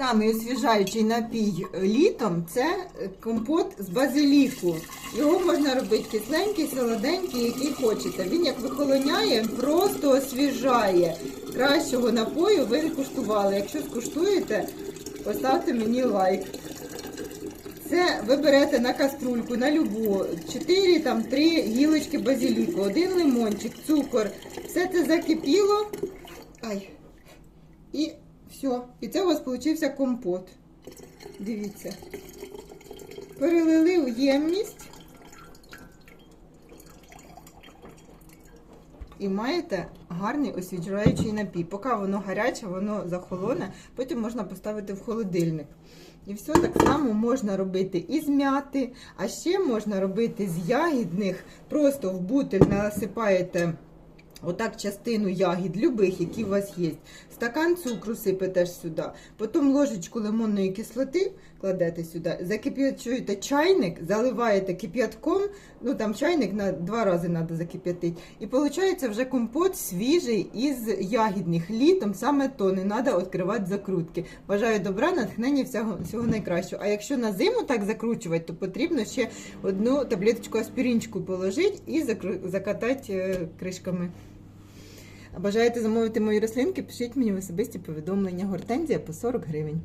Самий освіжаючий напій літом це компот з базиліку. Його можна робити кисленький, солоденький, який хочете. Він як вихолоняє, просто освіжає. Кращого напою ви не куштували. Якщо скуштуєте, поставте мені лайк. Це ви берете на каструльку, на любу, 4, там, 3 гілочки базиліку, один лимончик, цукор. Все це закипіло. Ай. І все. І це у вас получився компот. Дивіться. Перелили в ємність. І маєте гарний освіжаючий напій. Поки воно гаряче, воно захолоне, потім можна поставити в холодильник. І все так само можна робити і з м'яти, а ще можна робити з ягідних. Просто в бутиль насипаєте отак частину ягід, любих, які у вас є. Стакан цукру сипете сюди. Потім ложечку лимонної кислоти кладете сюди, закип'ячуєте чайник, заливаєте кип'ятком, ну там чайник на два рази треба закип'ятити. І виходить вже компот свіжий із ягідних. Літом саме то не треба відкривати закрутки. Бажаю добра, натхнення всього, всього найкращого. А якщо на зиму так закручувати, то потрібно ще одну таблеточку аспіринчику положити і закатати е, кришками. А Бажаєте замовити мої рослинки? Пишіть мені в особисті повідомлення. Гортензія по 40 гривень.